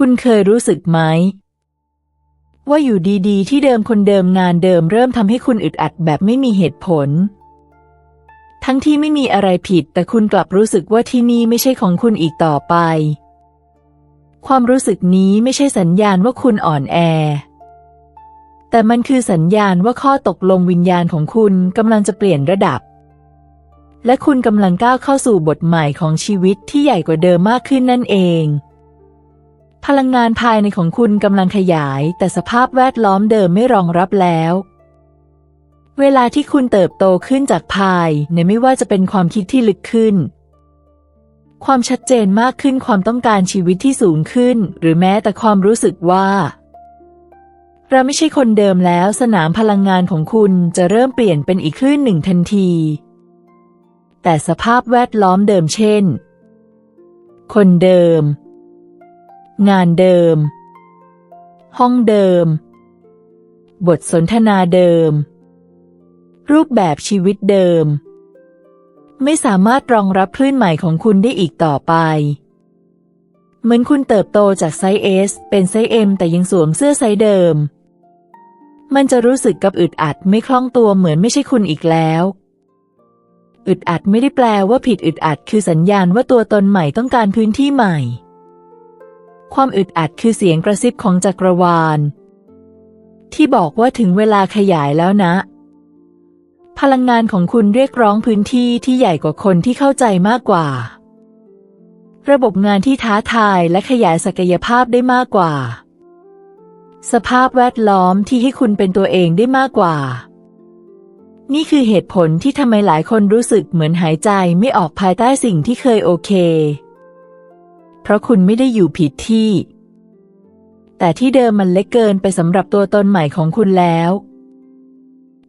คุณเคยรู้สึกไหม ว่าอยู่ดีๆ ที่เดิมคนเดิมงานเดิมเริ่มทำให้คุณอึดอัดแบบไม่มีเหตุผล ทั้งที่ไม่มีอะไรผิด แต่คุณกลับรู้สึกว่าที่นี่ไม่ใช่ของคุณอีกต่อไป ความรู้สึกนี้ไม่ใช่สัญญาณว่าคุณอ่อนแอ แต่มันคือสัญญาณว่าข้อตกลงวิญญาณของคุณกำลังจะเปลี่ยนระดับ และคุณกำลังก้าวเข้าสู่บทใหม่ของชีวิตที่ใหญ่กว่าเดิมมากขึ้นนั่นเอง พลังงานภายในของคุณกำลังขยาย แต่สภาพแวดล้อมเดิมไม่รองรับแล้ว เวลาที่คุณเติบโตขึ้นจากภายในไม่ว่าจะเป็นความคิดที่ลึกขึ้น ความชัดเจนมากขึ้นความต้องการชีวิตที่สูงขึ้น หรือแม้แต่ความรู้สึกว่า เราไม่ใช่คนเดิมแล้วสนามพลังงานของคุณจะเริ่มเปลี่ยนเป็นอีกคลื่นหนึ่งทันที แต่สภาพแวดล้อมเดิมเช่น คนเดิม งานเดิม ห้องเดิม บทสนทนาเดิม รูปแบบชีวิตเดิม ไม่สามารถรองรับคลื่นใหม่ของคุณได้อีกต่อไป เหมือนคุณเติบโตจากไซส์ S เป็นไซส์ M แต่ยังสวมเสื้อไซส์เดิม มันจะรู้สึกกับอึดอัดไม่คล่องตัวเหมือนไม่ใช่คุณอีกแล้วอึดอัดไม่ได้แปลว่าผิดอึดอัดคือสัญญาณว่าตัวตนใหม่ต้องการพื้นที่ใหม่ ความอึดอัดคือเสียงกระซิบของจักรวาล ที่บอกว่าถึงเวลาขยายแล้วนะ พลังงานของคุณเรียกร้องพื้นที่ที่ใหญ่กว่าคนที่เข้าใจมากกว่า ระบบงานที่ท้าทายและขยายศักยภาพได้มากกว่า สภาพแวดล้อมที่ให้คุณเป็นตัวเองได้มากกว่า นี่คือเหตุผลที่ทำไมหลายคนรู้สึกเหมือนหายใจไม่ออกภายใต้สิ่งที่เคยโอเค เพราะคุณไม่ได้อยู่ผิดที่ แต่ที่เดิมมันเล็กเกินไปสำหรับตัวตนใหม่ของคุณแล้ว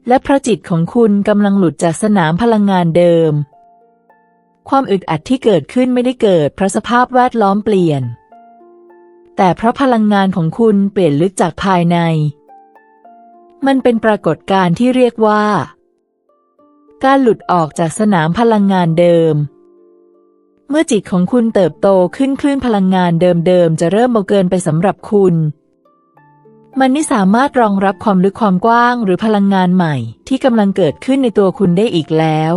และเพราะจิตของคุณกำลังหลุดจากสนามพลังงานเดิม ความอึดอัดที่เกิดขึ้นไม่ได้เกิดเพราะสภาพแวดล้อมเปลี่ยน แต่เพราะพลังงานของคุณเปลี่ยนลึกจากภายใน มันเป็นปรากฏการณ์ที่เรียกว่า การหลุดออกจากสนามพลังงานเดิม เมื่อจิตของคุณเติบโตขึ้นคลื่นพลังงานเดิมๆ จะเริ่มเบาเกินไปสำหรับคุณ มันไม่สามารถรองรับความลึกความกว้างหรือพลังงานใหม่ ที่กำลังเกิดขึ้นในตัวคุณได้อีกแล้ว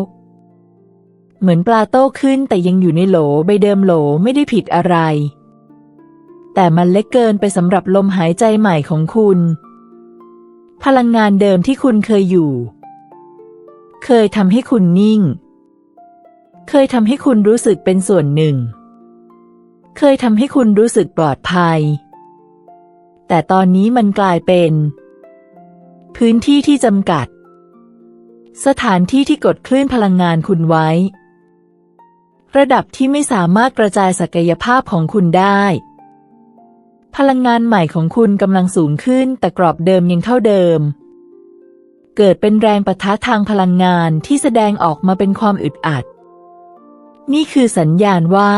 เหมือนปลาโตขึ้นแต่ยังอยู่ในโหลใบเดิมโหลไม่ได้ผิดอะไร แต่มันเล็กเกินไปสำหรับลมหายใจใหม่ของคุณ พลังงานเดิมที่คุณเคยอยู่ เคยทำให้คุณนิ่ง เคยทำให้คุณรู้สึกเป็นส่วนหนึ่ง เคยทำให้คุณรู้สึกปลอดภัย แต่ตอนนี้มันกลายเป็น พื้นที่ที่จำกัด สถานที่ที่กดคลื่นพลังงานคุณไว้ ระดับที่ไม่สามารถกระจายศักยภาพของคุณได้ พลังงานใหม่ของคุณกำลังสูงขึ้นแต่กรอบเดิมยังเท่าเดิมเกิดเป็นแรงประทะทางพลังงานที่แสดงออกมาเป็นความอึดอัด นี่คือสัญญาณว่า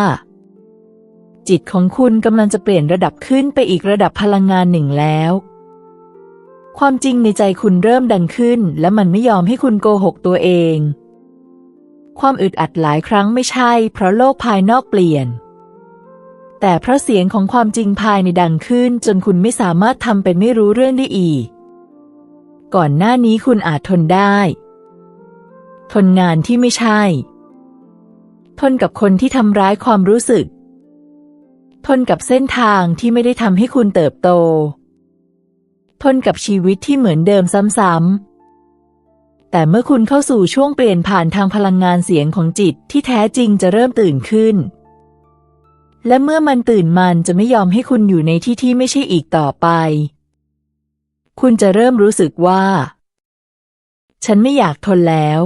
จิตของคุณกำลังจะเปลี่ยนระดับขึ้นไปอีกระดับพลังงานหนึ่งแล้ว ความจริงในใจคุณเริ่มดังขึ้น และมันไม่ยอมให้คุณโกหกตัวเอง ความอึดอัดหลายครั้งไม่ใช่ เพราะโลกภายนอกเปลี่ยน แต่เพราะเสียงของความจริงภายในดังขึ้น จนคุณไม่สามารถทำเป็นไม่รู้เรื่องได้อีก ก่อนหน้านี้คุณอาจทนได้ ทนงานที่ไม่ใช่ ทนกับคนที่ทำร้ายความรู้สึก ทนกับเส้นทางที่ไม่ได้ทำให้คุณเติบโต ทนกับชีวิตที่เหมือนเดิมซ้ำๆแต่เมื่อคุณเข้าสู่ช่วงเปลี่ยนผ่านทางพลังงานเสียงของจิตที่แท้จริงจะเริ่มตื่นขึ้น และเมื่อมันตื่นมันจะไม่ยอมให้คุณอยู่ในที่ที่ไม่ใช่อีกต่อไป คุณจะเริ่มรู้สึกว่า ฉันไม่อยากทนแล้ว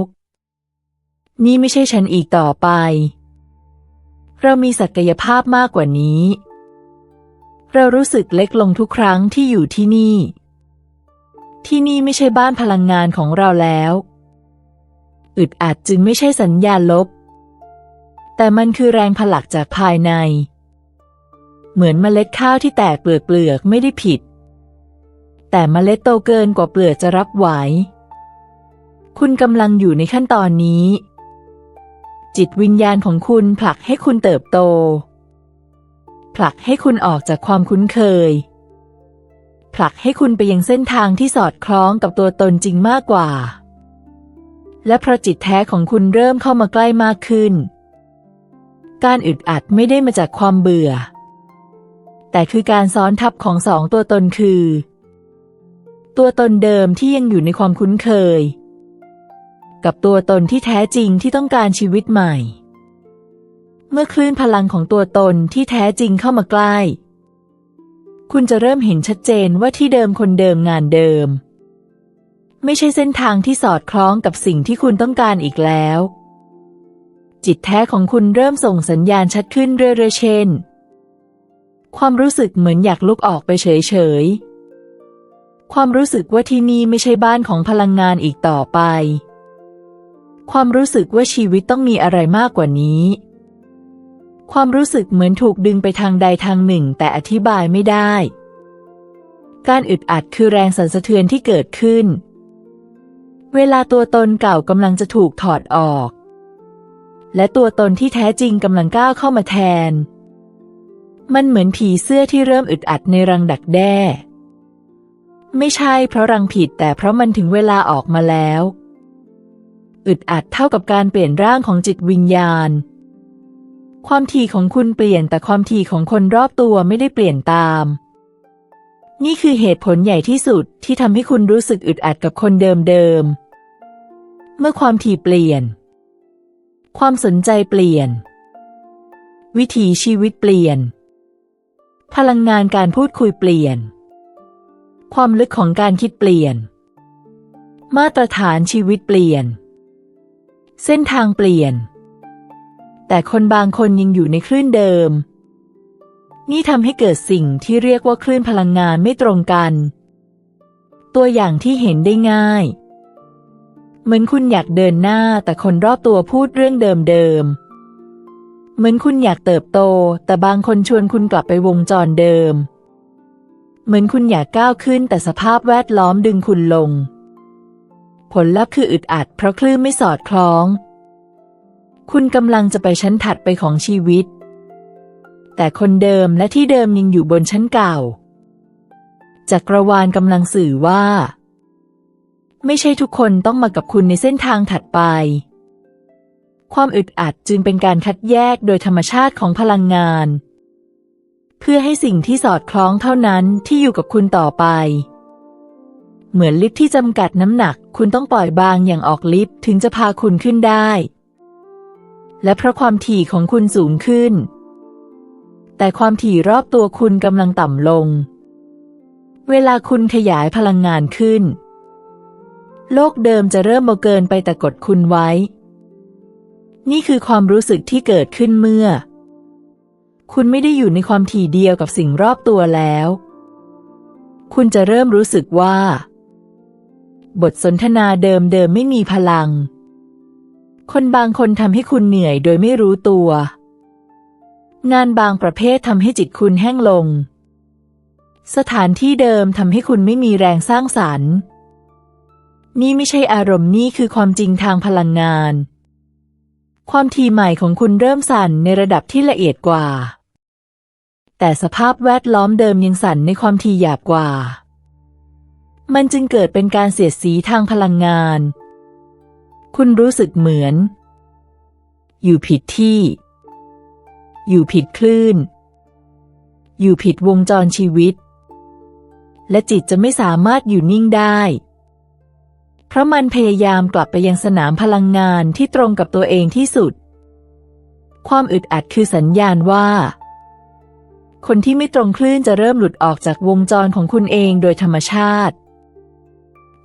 นี่ไม่ใช่ฉันอีกต่อไป เรามีศักยภาพมากกว่านี้ เรารู้สึกเล็กลงทุกครั้งที่อยู่ที่นี่ ที่นี่ไม่ใช่บ้านพลังงานของเราแล้ว อึดอัดจึงไม่ใช่สัญญาณลบ แต่มันคือแรงผลักจากภายใน เหมือนเมล็ดข้าวที่แตกเปลือกเปลือกไม่ได้ผิด แต่เมล็ดโตเกินกว่าเปลือกจะรับไหวคุณกำลังอยู่ในขั้นตอนนี้ จิตวิญญาณของคุณผลักให้คุณเติบโต ผลักให้คุณออกจากความคุ้นเคย ผลักให้คุณไปยังเส้นทางที่สอดคล้องกับตัวตนจริงมากกว่า และเพราะจิตแท้ของคุณเริ่มเข้ามาใกล้มากขึ้น การอึดอัดไม่ได้มาจากความเบื่อ แต่คือการซ้อนทับของสองตัวตนคือ ตัวตนเดิมที่ยังอยู่ในความคุ้นเคย กับตัวตนที่แท้จริงที่ต้องการชีวิตใหม่ เมื่อคลื่นพลังของตัวตนที่แท้จริงเข้ามาใกล้ คุณจะเริ่มเห็นชัดเจนว่าที่เดิมคนเดิมงานเดิม ไม่ใช่เส้นทางที่สอดคล้องกับสิ่งที่คุณต้องการอีกแล้ว จิตแท้ของคุณเริ่มส่งสัญญาณชัดขึ้นเรื่อยๆเช่น ความรู้สึกเหมือนอยากลุกออกไปเฉยๆความรู้สึกว่าที่นี่ไม่ใช่บ้านของพลังงานอีกต่อไป ความรู้สึกว่าชีวิตต้องมีอะไรมากกว่านี้ ความรู้สึกเหมือนถูกดึงไปทางใดทางหนึ่งแต่อธิบายไม่ได้ การอึดอัดคือแรงสั่นสะเทือนที่เกิดขึ้น เวลาตัวตนเก่ากำลังจะถูกถอดออก และตัวตนที่แท้จริงกำลังก้าวเข้ามาแทน มันเหมือนผีเสื้อที่เริ่มอึดอัดในรังดักแด้ ไม่ใช่เพราะรังผิดแต่เพราะมันถึงเวลาออกมาแล้ว อึดอัดเท่ากับการเปลี่ยนร่างของจิตวิญญาณ ความถี่ของคุณเปลี่ยนแต่ความถี่ของคนรอบตัวไม่ได้เปลี่ยนตาม นี่คือเหตุผลใหญ่ที่สุดที่ทำให้คุณรู้สึกอึดอัดกับคนเดิมๆ เมื่อความถี่เปลี่ยน ความสนใจเปลี่ยน วิถีชีวิตเปลี่ยน พลังงานการพูดคุยเปลี่ยน ความลึกของการคิดเปลี่ยน มาตรฐานชีวิตเปลี่ยน เส้นทางเปลี่ยน แต่คนบางคนยังอยู่ในคลื่นเดิม นี่ทำให้เกิดสิ่งที่เรียกว่าคลื่นพลังงานไม่ตรงกัน ตัวอย่างที่เห็นได้ง่าย เหมือนคุณอยากเดินหน้าแต่คนรอบตัวพูดเรื่องเดิมๆเหมือนคุณอยากเติบโต แต่บางคนชวนคุณกลับไปวงจรเดิม เหมือนคุณอยากก้าวขึ้นแต่สภาพแวดล้อมดึงคุณลง ผลลัพธ์คืออึดอัดเพราะคลื่นไม่สอดคล้อง คุณกำลังจะไปชั้นถัดไปของชีวิต แต่คนเดิมและที่เดิมยังอยู่บนชั้นเก่า จักรวาลกำลังสื่อว่า ไม่ใช่ทุกคนต้องมากับคุณในเส้นทางถัดไป ความอึดอัดจึงเป็นการคัดแยกโดยธรรมชาติของพลังงาน เพื่อให้สิ่งที่สอดคล้องเท่านั้นที่อยู่กับคุณต่อไป เหมือนลิฟที่จำกัดน้ำหนัก คุณต้องปล่อยบางอย่างออกลิฟถึงจะพาคุณขึ้นได้ และเพราะความถี่ของคุณสูงขึ้น แต่ความถี่รอบตัวคุณกำลังต่ำลง เวลาคุณขยายพลังงานขึ้น โลกเดิมจะเริ่มเบาเกินไปแต่กดคุณไว้ นี่คือความรู้สึกที่เกิดขึ้นเมื่อ คุณไม่ได้อยู่ในความถี่เดียวกับสิ่งรอบตัวแล้วคุณจะเริ่มรู้สึกว่า บทสนทนาเดิมเดิมไม่มีพลัง คนบางคนทำให้คุณเหนื่อยโดยไม่รู้ตัว งานบางประเภททำให้จิตคุณแห้งลง สถานที่เดิมทำให้คุณไม่มีแรงสร้างสรรค์ นี่ไม่ใช่อารมณ์นี่คือความจริงทางพลังงาน ความถี่ใหม่ของคุณเริ่มสั่นในระดับที่ละเอียดกว่า แต่สภาพแวดล้อมเดิมยังสั่นในความถี่หยาบกว่า มันจึงเกิดเป็นการเสียดสีทางพลังงาน คุณรู้สึกเหมือน อยู่ผิดที่ อยู่ผิดคลื่น อยู่ผิดวงจรชีวิต และจิตจะไม่สามารถอยู่นิ่งได้ เพราะมันพยายามกลับไปยังสนามพลังงานที่ตรงกับตัวเองที่สุด ความอึดอัดคือสัญญาณว่า คนที่ไม่ตรงคลื่นจะเริ่มหลุดออกจากวงจรของคุณเองโดยธรรมชาติ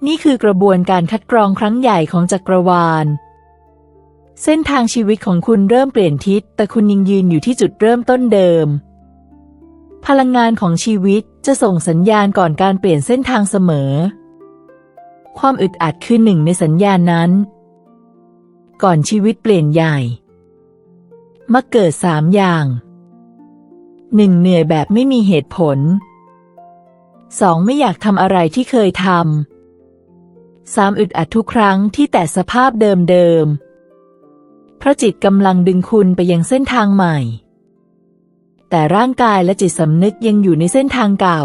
นี่คือกระบวนการคัดกรองครั้งใหญ่ของจักรวาล เส้นทางชีวิตของคุณเริ่มเปลี่ยนทิศ แต่คุณยังยืนอยู่ที่จุดเริ่มต้นเดิม พลังงานของชีวิตจะส่งสัญญาณก่อนการเปลี่ยนเส้นทางเสมอ ความอึดอัดคือหนึ่งในสัญญาณนั้น ก่อนชีวิตเปลี่ยนใหญ่มักเกิดสามอย่างหนึ่งเหนื่อยแบบไม่มีเหตุผลสองไม่อยากทำอะไรที่เคยทำ สามอึดอัดทุกครั้งที่แต่สภาพเดิมๆเพราะจิตกำลังดึงคุณไปยังเส้นทางใหม่ แต่ร่างกายและจิตสำนึกยังอยู่ในเส้นทางเก่า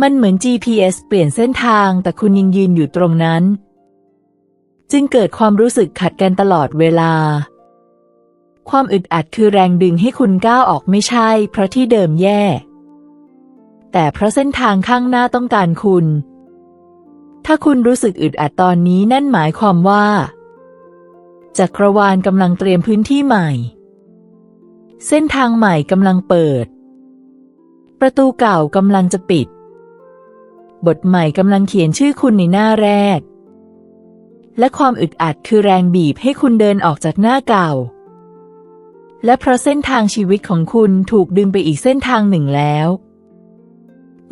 มันเหมือน GPS เปลี่ยนเส้นทางแต่คุณยังยืนอยู่ตรงนั้น จึงเกิดความรู้สึกขัดกันตลอดเวลา ความอึดอัดคือแรงดึงให้คุณก้าวออกไม่ใช่ เพราะที่เดิมแย่ แต่เพราะเส้นทางข้างหน้าต้องการคุณ ถ้าคุณรู้สึกอึดอัดตอนนี้นั่นหมายความว่า จักรวาลกำลังเตรียมพื้นที่ใหม่ เส้นทางใหม่กำลังเปิด ประตูเก่ากำลังจะปิด บทใหม่กำลังเขียนชื่อคุณในหน้าแรก และความอึดอัดคือแรงบีบให้คุณเดินออกจากหน้าเก่า และเพราะเส้นทางชีวิตของคุณถูกดึงไปอีกเส้นทางหนึ่งแล้ว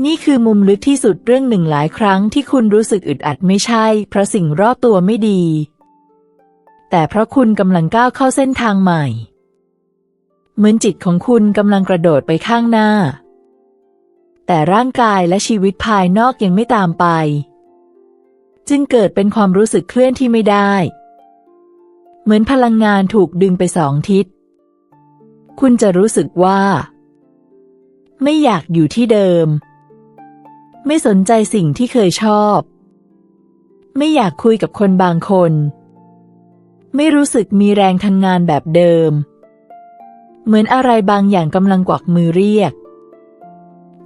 นี่คือมุมลึกที่สุดเรื่องหนึ่งหลายครั้งที่คุณรู้สึกอึดอัดไม่ใช่ เพราะสิ่งรอบตัวไม่ดี แต่เพราะคุณกำลังก้าวเข้าเส้นทางใหม่ เหมือนจิตของคุณกำลังกระโดดไปข้างหน้า แต่ร่างกายและชีวิตภายนอกยังไม่ตามไป จึงเกิดเป็นความรู้สึกเคลื่อนที่ไม่ได้ เหมือนพลังงานถูกดึงไปสองทิศ คุณจะรู้สึกว่า ไม่อยากอยู่ที่เดิม ไม่สนใจสิ่งที่เคยชอบ ไม่อยากคุยกับคนบางคน ไม่รู้สึกมีแรงทำงานแบบเดิม เหมือนอะไรบางอย่างกำลังกวักมือเรียก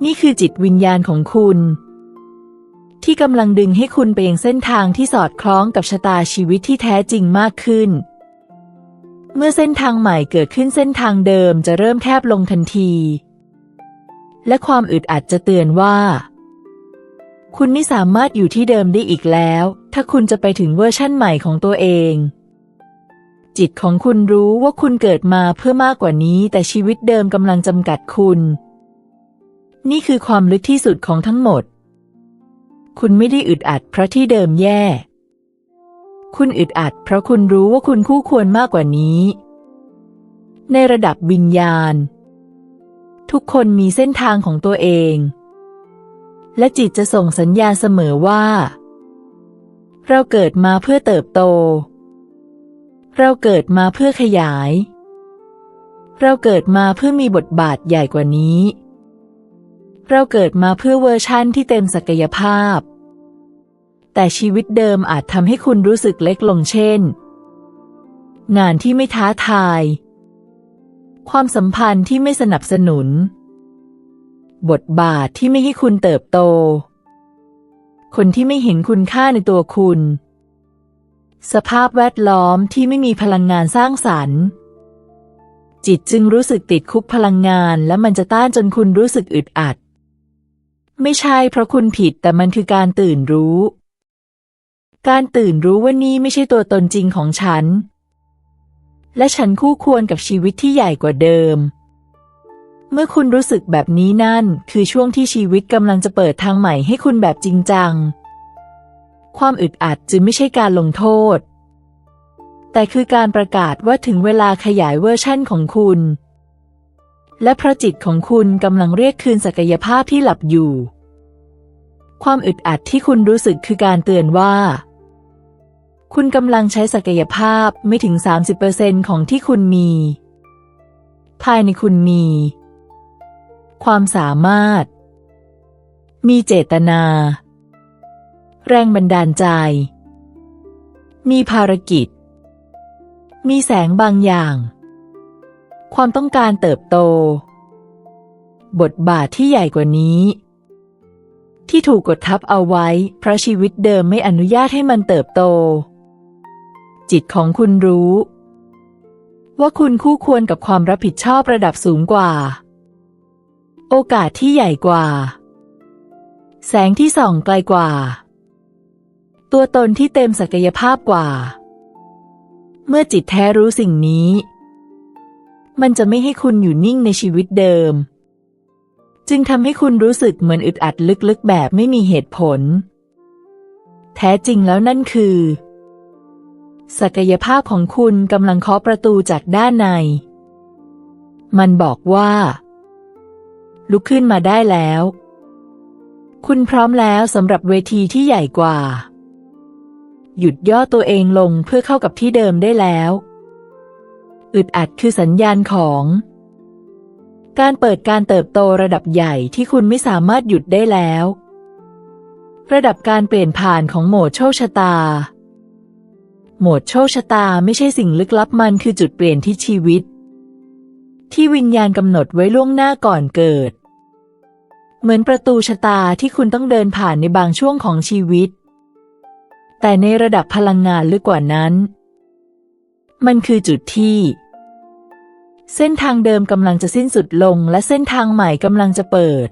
นี่คือจิตวิญญาณของคุณ ที่กำลังดึงให้คุณไปยังเส้นทางที่สอดคล้องกับชะตาชีวิตที่แท้จริงมากขึ้น เมื่อเส้นทางใหม่เกิดขึ้นเส้นทางเดิมจะเริ่มแคบลงทันที และความอึดอัดจะเตือนว่า คุณไม่สามารถอยู่ที่เดิมได้อีกแล้ว ถ้าคุณจะไปถึงเวอร์ชั่นใหม่ของตัวเอง จิตของคุณรู้ว่าคุณเกิดมาเพื่อมากกว่านี้ แต่ชีวิตเดิมกำลังจำกัดคุณ นี่คือความลึกที่สุดของทั้งหมด คุณไม่ได้อึดอัดเพราะที่เดิมแย่ คุณอึดอัด เพราะคุณรู้ว่าคุณคู่ควรมากกว่านี้ ในระดับวิญญาณ ทุกคนมีเส้นทางของตัวเอง และจิตจะส่งสัญญาเสมอว่า เราเกิดมาเพื่อเติบโต เราเกิดมาเพื่อขยาย เราเกิดมาเพื่อมีบทบาทใหญ่กว่านี้ เราเกิดมาเพื่อเวอร์ชั่นที่เต็มศักยภาพ แต่ชีวิตเดิมอาจทำให้คุณรู้สึกเล็กลงเช่น งานที่ไม่ท้าทาย ความสัมพันธ์ที่ไม่สนับสนุน บทบาทที่ไม่ให้คุณเติบโต คนที่ไม่เห็นคุณค่าในตัวคุณ สภาพแวดล้อมที่ไม่มีพลังงานสร้างสรรค์ จิตจึงรู้สึกติดคุกพลังงานและมันจะต้านจนคุณรู้สึกอึดอัด ไม่ใช่เพราะคุณผิดแต่มันคือการตื่นรู้ การตื่นรู้ว่านี่ไม่ใช่ตัวตนจริงของฉัน และฉันคู่ควรกับชีวิตที่ใหญ่กว่าเดิม เมื่อคุณรู้สึกแบบนี้นั่น คือช่วงที่ชีวิตกำลังจะเปิดทางใหม่ให้คุณแบบจริงจัง ความอึดอัดจึงไม่ใช่การลงโทษ แต่คือการประกาศว่าถึงเวลาขยายเวอร์ชั่นของคุณ และพระจิตของคุณกำลังเรียกคืนศักยภาพที่หลับอยู่ ความอึดอัดที่คุณรู้สึกคือการเตือนว่า คุณกำลังใช้ศักยภาพไม่ถึง 30%ของที่คุณมี ภายในคุณมี ความสามารถ มีเจตนา แรงบันดาลใจ มีภารกิจ มีแสงบางอย่าง ความต้องการเติบโต บทบาทที่ใหญ่กว่านี้ ที่ถูกกดทับเอาไว้ เพราะชีวิตเดิมไม่อนุญาตให้มันเติบโต จิตของคุณรู้ว่าคุณคู่ควรกับความรับผิดชอบระดับสูงกว่า โอกาสที่ใหญ่กว่า แสงที่ส่องไกลกว่า ตัวตนที่เต็มศักยภาพกว่า เมื่อจิตแท้รู้สิ่งนี้ มันจะไม่ให้คุณอยู่นิ่งในชีวิตเดิม จึงทำให้คุณรู้สึกเหมือนอึดอัดลึกๆแบบไม่มีเหตุผล แท้จริงแล้วนั่นคือ ศักยภาพของคุณกำลังเคาะประตูจากด้านใน มันบอกว่า ลุกขึ้นมาได้แล้ว คุณพร้อมแล้วสำหรับเวทีที่ใหญ่กว่า หยุดย่อตัวเองลงเพื่อเข้ากับที่เดิมได้แล้ว อึดอัดคือสัญญาณของ การเปิดการเติบโตระดับใหญ่ที่คุณไม่สามารถหยุดได้แล้ว ระดับการเปลี่ยนผ่านของโหมดโชคชะตา โหมดโชคชะตาไม่ใช่สิ่งลึกลับมันคือจุดเปลี่ยนที่ชีวิต ที่วิญญาณกำหนดไว้ล่วงหน้าก่อนเกิด เหมือนประตูชะตาที่คุณต้องเดินผ่านในบางช่วงของชีวิต แต่ในระดับพลังงานลึกกว่านั้น มันคือจุดที่ เส้นทางเดิมกำลังจะสิ้นสุดลงและเส้นทางใหม่กำลังจะเปิด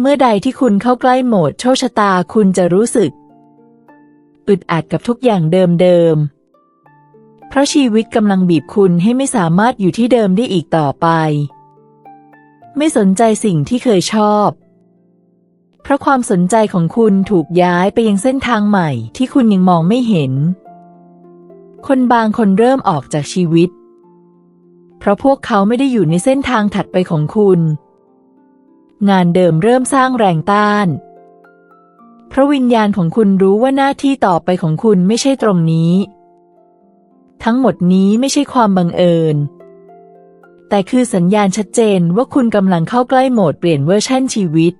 เมื่อใดที่คุณเข้าใกล้โหมดโชคชะตาคุณจะรู้สึกอึดอัดกับทุกอย่างเดิมๆ ราะชีวิตกำลังบีบคุณให้ไม่สามารถอยู่ที่เดิมได้อีกต่อไป ไม่สนใจสิ่งที่เคยชอบ เพราะความสนใจของคุณถูกย้ายไปยังเส้นทางใหม่ที่คุณยังมองไม่เห็น คนบางคนเริ่มออกจากชีวิต เพราะพวกเขาไม่ได้อยู่ในเส้นทางถัดไปของคุณ งานเดิมเริ่มสร้างแรงต้านเพราะวิญญาณของคุณรู้ว่าหน้าที่ต่อไปของคุณไม่ใช่ตรงนี้ ทั้งหมดนี้ไม่ใช่ความบังเอิญ แต่คือสัญญาณชัดเจนว่าคุณกำลังเข้าใกล้โหมดเปลี่ยนเวอร์ชั่นชีวิต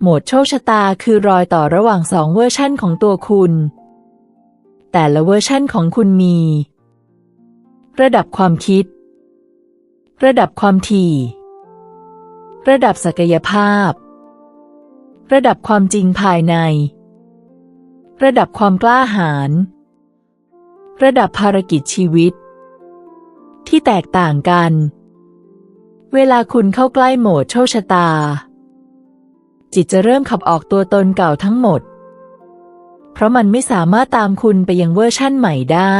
โหมดโชคชะตาคือรอยต่อระหว่างสองเวอร์ชั่นของตัวคุณ แต่ละเวอร์ชั่นของคุณมี ระดับความคิด ระดับความถี่ ระดับศักยภาพ ระดับความจริงภายใน ระดับความกล้าหาญ ระดับภารกิจชีวิต ที่แตกต่างกัน เวลาคุณเข้าใกล้โหมดโชคชะตา จิตจะเริ่มขับออกตัวตนเก่าทั้งหมด เพราะมันไม่สามารถตามคุณไปยังเวอร์ชั่นใหม่ได้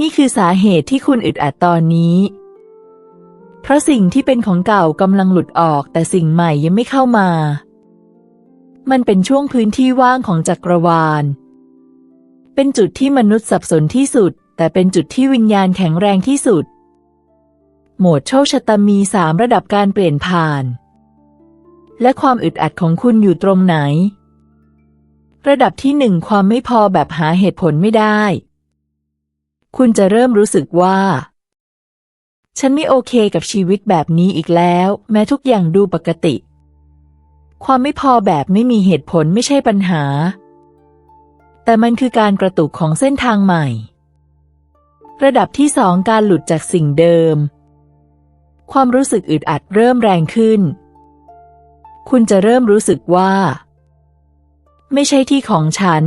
นี่คือสาเหตุที่คุณอึดอัดตอนนี้ เพราะสิ่งที่เป็นของเก่ากำลังหลุดออกแต่สิ่งใหม่ยังไม่เข้ามา มันเป็นช่วงพื้นที่ว่างของจักรวาล เป็นจุดที่มนุษย์สับสนที่สุด แต่เป็นจุดที่วิญญาณแข็งแรงที่สุด โหมดโชคชะตามีสามระดับการเปลี่ยนผ่าน และความอึดอัดของคุณอยู่ตรงไหน ระดับที่หนึ่งความไม่พอแบบหาเหตุผลไม่ได้ คุณจะเริ่มรู้สึกว่าฉันไม่โอเคกับชีวิตแบบนี้อีกแล้ว แม้ทุกอย่างดูปกติ ความไม่พอแบบไม่มีเหตุผลไม่ใช่ปัญหา แต่มันคือการกระตุกของเส้นทางใหม่ ระดับที่สองการหลุดจากสิ่งเดิม ความรู้สึกอึดอัดเริ่มแรงขึ้น คุณจะเริ่มรู้สึกว่า ไม่ใช่ที่ของฉัน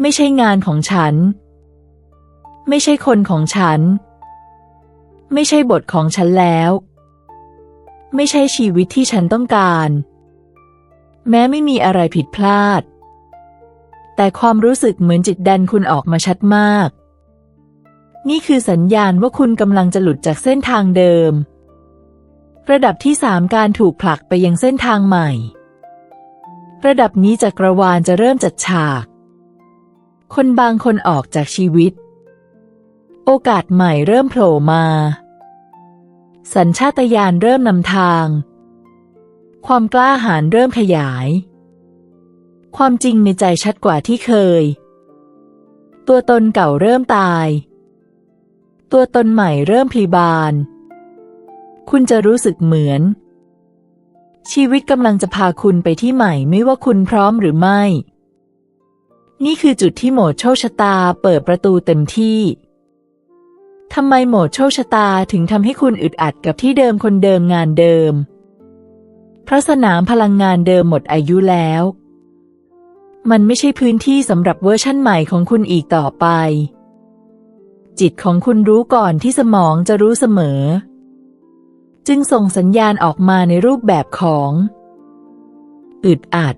ไม่ใช่งานของฉัน ไม่ใช่คนของฉัน ไม่ใช่บทของฉันแล้ว ไม่ใช่ชีวิตที่ฉันต้องการ แม้ไม่มีอะไรผิดพลาด แต่ความรู้สึกเหมือนจิตดันคุณออกมาชัดมาก นี่คือสัญญาณว่าคุณกำลังจะหลุดจากเส้นทางเดิม ระดับที่สามการถูกผลักไปยังเส้นทางใหม่ ระดับนี้จักรวาลจะเริ่มจัดฉาก คนบางคนออกจากชีวิต โอกาสใหม่เริ่มโผล่มา สัญชาตญาณเริ่มนำทาง ความกล้าหาญเริ่มขยาย ความจริงในใจชัดกว่าที่เคย ตัวตนเก่าเริ่มตาย ตัวตนใหม่เริ่มพลีบาน คุณจะรู้สึกเหมือน ชีวิตกำลังจะพาคุณไปที่ใหม่ไม่ว่าคุณพร้อมหรือไม่ นี่คือจุดที่โหมดโชคชะตาเปิดประตูเต็มที่ทำไมโหมดโชคชะตาถึงทำให้คุณอึดอัดกับที่เดิมคนเดิมงานเดิม เพราะสนามพลังงานเดิมหมดอายุแล้ว มันไม่ใช่พื้นที่สำหรับเวอร์ชั่นใหม่ของคุณอีกต่อไป จิตของคุณรู้ก่อนที่สมองจะรู้เสมอ จึงส่งสัญญาณออกมาในรูปแบบของ อึดอัด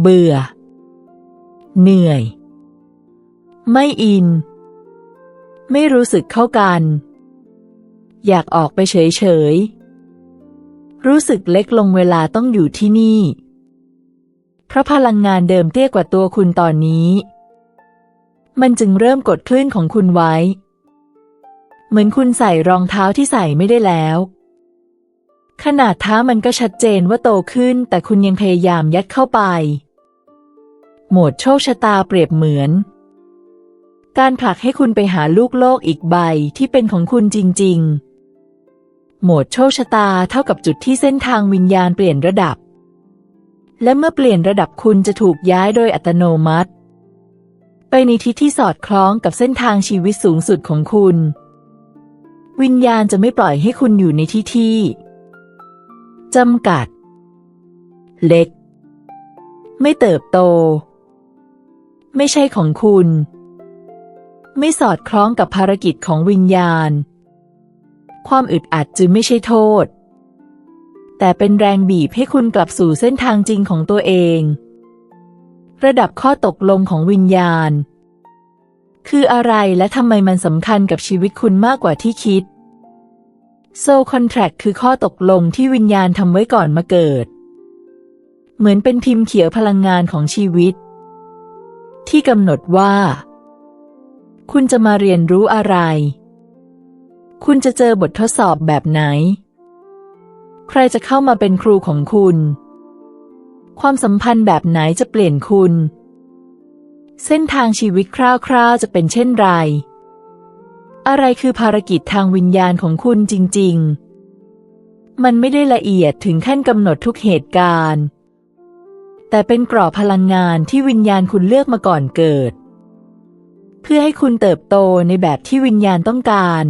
เบื่อ เหนื่อย ไม่อิน ไม่รู้สึกเข้ากัน อยากออกไปเฉยๆ รู้สึกเล็กลงเวลาต้องอยู่ที่นี่ เพราะพลังงานเดิมเตี้ยกว่าตัวคุณตอนนี้ มันจึงเริ่มกดคลื่นของคุณไว้ เหมือนคุณใส่รองเท้าที่ใส่ไม่ได้แล้ว ขนาดเท้ามันก็ชัดเจนว่าโตขึ้น แต่คุณยังพยายามยัดเข้าไป โหมดโชคชะตาเปรียบเหมือน การผลักให้คุณไปหาลูกโลกอีกใบที่เป็นของคุณจริง ๆ โหมดโชคชะตาเท่ากับจุดที่เส้นทางวิญญาณเปลี่ยนระดับ และเมื่อเปลี่ยนระดับคุณจะถูกย้ายโดยอัตโนมัติ ไปในทิศที่สอดคล้องกับเส้นทางชีวิตสูงสุดของคุณ วิญญาณจะไม่ปล่อยให้คุณอยู่ในที่ที่จำกัด เล็ก ไม่เติบโต ไม่ใช่ของคุณ ไม่สอดคล้องกับภารกิจของวิญญาณ ความอึดอัดจึงไม่ใช่โทษ แต่เป็นแรงบีบให้คุณกลับสู่เส้นทางจริงของตัวเอง ระดับข้อตกลงของวิญญาณ คืออะไรและทำไมมันสำคัญกับชีวิตคุณมากกว่าที่คิดโซคอนแท c t คือข้อตกลงที่วิญญาณทำไว้ก่อนมาเกิด เหมือนเป็นพิมพ์เขียวพลังงานของชีวิต ที่กำหนดว่า คุณจะมาเรียนรู้อะไร คุณจะเจอบททดสอบแบบไหน ใครจะเข้ามาเป็นครูของคุณ ความสัมพันธ์แบบไหนจะเปลี่ยนคุณ เส้นทางชีวิตคร่าวๆจะเป็นเช่นไร อะไรคือภารกิจทางวิญญาณของคุณจริง ๆ มันไม่ได้ละเอียดถึงขั้นกำหนดทุกเหตุการณ์ แต่เป็นกรอบพลังงานที่วิญญาณคุณเลือกมาก่อนเกิด เพื่อให้คุณเติบโตในแบบที่วิญญาณต้องการ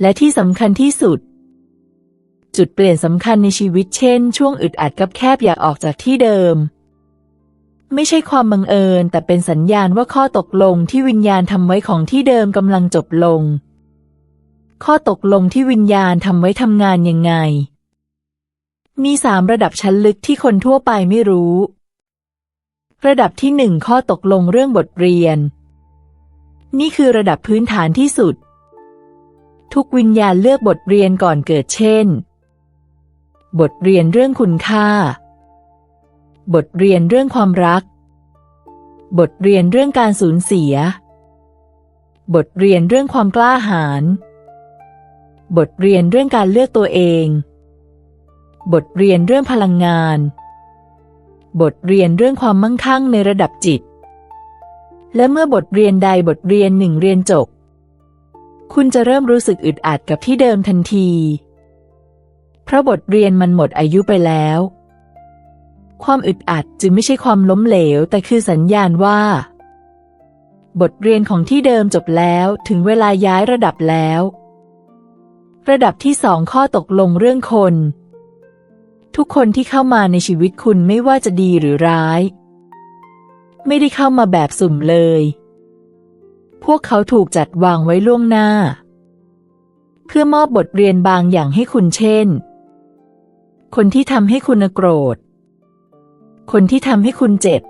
และที่สำคัญที่สุด จุดเปลี่ยนสำคัญในชีวิตเช่น ช่วงอึดอัดกับแคบอยากออกจากที่เดิม ไม่ใช่ความบังเอิญ แต่เป็นสัญญาณว่าข้อตกลงที่วิญญาณทำไว้ของที่เดิมกำลังจบลง ข้อตกลงที่วิญญาณทำไว้ทำงานยังไง มีสามระดับชั้นลึกที่คนทั่วไปไม่รู้ ระดับที่หนึ่งข้อตกลงเรื่องบทเรียน นี่คือระดับพื้นฐานที่สุด ทุกวิญญาณเลือกบทเรียนก่อนเกิดเช่น บทเรียนเรื่องคุณค่า บทเรียนเรื่องความรัก บทเรียนเรื่องการสูญเสีย บทเรียนเรื่องความกล้าหาญ บทเรียนเรื่องการเลือกตัวเอง บทเรียนเรื่องพลังงาน บทเรียนเรื่องความมั่งคั่งในระดับจิต และเมื่อบทเรียนใดบทเรียนหนึ่งเรียนจบ คุณจะเริ่มรู้สึกอึดอัดกับที่เดิมทันที เพราะบทเรียนมันหมดอายุไปแล้ว ความอึดอัดจึงไม่ใช่ความล้มเหลว แต่คือสัญญาณว่า บทเรียนของที่เดิมจบแล้วถึงเวลาย้ายระดับแล้ว ระดับที่สองข้อตกลงเรื่องคน ทุกคนที่เข้ามาในชีวิตคุณไม่ว่าจะดีหรือร้าย ไม่ได้เข้ามาแบบสุ่มเลย พวกเขาถูกจัดวางไว้ล่วงหน้าเพื่อมอบบทเรียนบางอย่างให้คุณเช่น คนที่ทำให้คุณโกรธ คนที่ทำให้คุณเจ็บ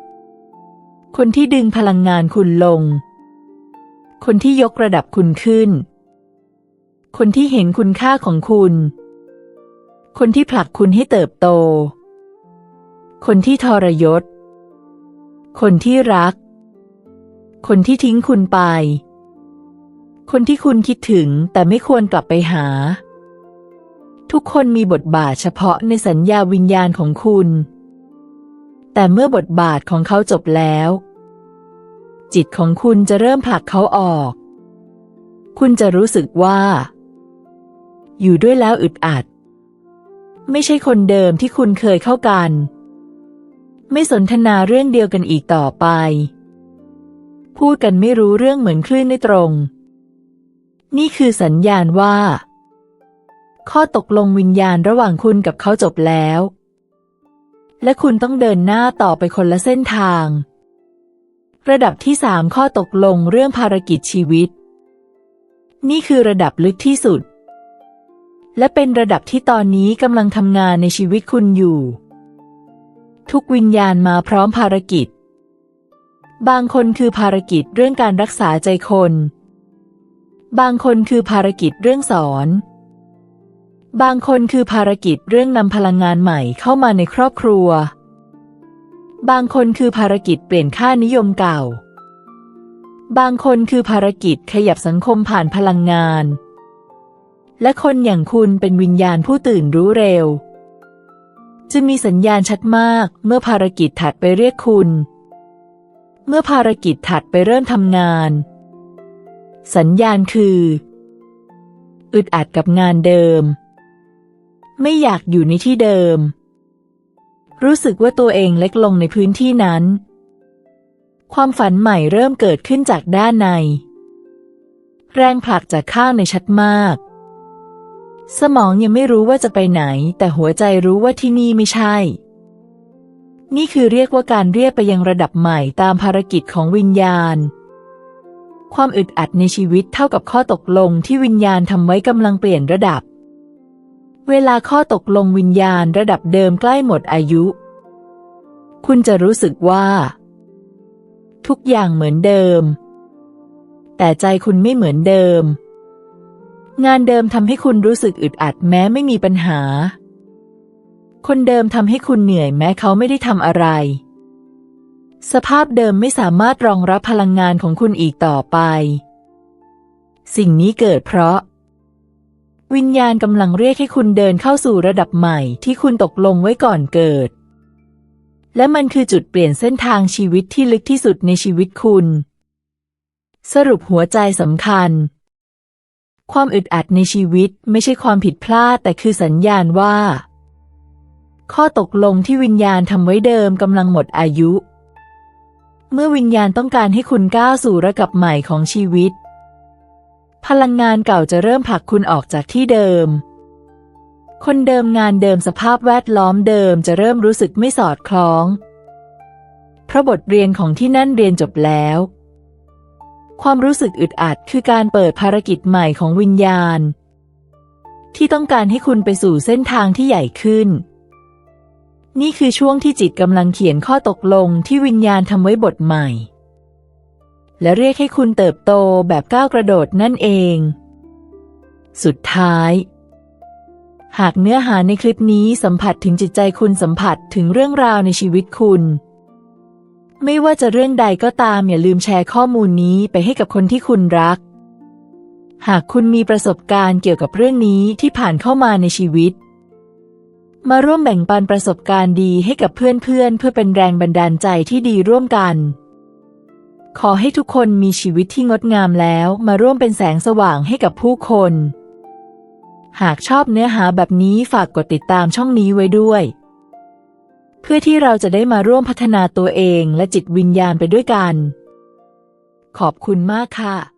คนที่ดึงพลังงานคุณลง คนที่ยกระดับคุณขึ้น คนที่เห็นคุณค่าของคุณ คนที่ผลักคุณให้เติบโต คนที่ทรยศ คนที่รัก คนที่ทิ้งคุณไป คนที่คุณคิดถึงแต่ไม่ควรกลับไปหา ทุกคนมีบทบาทเฉพาะในสัญญาวิญญาณของคุณ แต่เมื่อบทบาทของเขาจบแล้ว จิตของคุณจะเริ่มผลักเขาออก คุณจะรู้สึกว่า อยู่ด้วยแล้วอึดอัด ไม่ใช่คนเดิมที่คุณเคยเข้ากัน ไม่สนทนาเรื่องเดียวกันอีกต่อไป พูดกันไม่รู้เรื่องเหมือนคลื่นไม่ตรง นี่คือสัญญาณว่า ข้อตกลงวิญญาณระหว่างคุณกับเขาจบแล้ว และคุณต้องเดินหน้าต่อไปคนละเส้นทาง ระดับที่สามข้อตกลงเรื่องภารกิจชีวิต นี่คือระดับลึกที่สุด และเป็นระดับที่ตอนนี้กำลังทำงานในชีวิตคุณอยู่ ทุกวิญญาณมาพร้อมภารกิจ บางคนคือภารกิจเรื่องการรักษาใจคน บางคนคือภารกิจเรื่องสอน บางคนคือภารกิจเรื่องนำพลังงานใหม่เข้ามาในครอบครัว บางคนคือภารกิจเปลี่ยนค่านิยมเก่า บางคนคือภารกิจขยับสังคมผ่านพลังงาน และคนอย่างคุณเป็นวิญญาณผู้ตื่นรู้เร็ว จะมีสัญญาณชัดมากเมื่อภารกิจถัดไปเรียกคุณ เมื่อภารกิจถัดไปเริ่มทำงาน สัญญาณคือ อึดอัดกับงานเดิม ไม่อยากอยู่ในที่เดิม รู้สึกว่าตัวเองเล็กลงในพื้นที่นั้น ความฝันใหม่เริ่มเกิดขึ้นจากด้านใน แรงผลักจากข้างในชัดมาก สมองยังไม่รู้ว่าจะไปไหน แต่หัวใจรู้ว่าที่นี่ไม่ใช่ นี่คือเรียกว่าการเรียกไปยังระดับใหม่ตามภารกิจของวิญญาณความอึดอัดในชีวิตเท่ากับข้อตกลงที่วิญญาณทำไว้กำลังเปลี่ยนระดับ เวลาข้อตกลงวิญญาณระดับเดิมใกล้หมดอายุ คุณจะรู้สึกว่า ทุกอย่างเหมือนเดิม แต่ใจคุณไม่เหมือนเดิม งานเดิมทำให้คุณรู้สึกอึดอัดแม้ไม่มีปัญหา คนเดิมทำให้คุณเหนื่อยแม้เขาไม่ได้ทำอะไร สภาพเดิมไม่สามารถรองรับพลังงานของคุณอีกต่อไป สิ่งนี้เกิดเพราะ วิญญาณกำลังเรียกให้คุณเดินเข้าสู่ระดับใหม่ที่คุณตกลงไว้ก่อนเกิด และมันคือจุดเปลี่ยนเส้นทางชีวิตที่ลึกที่สุดในชีวิตคุณ สรุปหัวใจสำคัญ ความอึดอัดในชีวิตไม่ใช่ความผิดพลาดแต่คือสัญญาณว่า ข้อตกลงที่วิญญาณทำไว้เดิมกำลังหมดอายุ เมื่อวิญญาณต้องการให้คุณก้าวสู่ระดับใหม่ของชีวิต พลังงานเก่าจะเริ่มผลักคุณออกจากที่เดิม คนเดิมงานเดิมสภาพแวดล้อมเดิมจะเริ่มรู้สึกไม่สอดคล้อง เพราะบทเรียนของที่นั่นเรียนจบแล้ว ความรู้สึกอึดอัดคือการเปิดภารกิจใหม่ของวิญญาณ ที่ต้องการให้คุณไปสู่เส้นทางที่ใหญ่ขึ้น นี่คือช่วงที่จิตกำลังเขียนข้อตกลงที่วิญญาณทำไว้บทใหม่ และเรียกให้คุณเติบโตแบบก้าวกระโดดนั่นเอง สุดท้าย หากเนื้อหาในคลิปนี้สัมผัสถึงจิตใจคุณสัมผัสถึงเรื่องราวในชีวิตคุณ ไม่ว่าจะเรื่องใดก็ตามอย่าลืมแชร์ข้อมูลนี้ไปให้กับคนที่คุณรัก หากคุณมีประสบการณ์เกี่ยวกับเรื่องนี้ที่ผ่านเข้ามาในชีวิตมาร่วมแบ่งปันประสบการณ์ดีให้กับเพื่อนๆเพื่อเป็นแรงบันดาลใจที่ดีร่วมกัน ขอให้ทุกคนมีชีวิตที่งดงามแล้วมาร่วมเป็นแสงสว่างให้กับผู้คน หากชอบเนื้อหาแบบนี้ฝากกดติดตามช่องนี้ไว้ด้วย เพื่อที่เราจะได้มาร่วมพัฒนาตัวเองและจิตวิญญาณไปด้วยกัน ขอบคุณมากค่ะ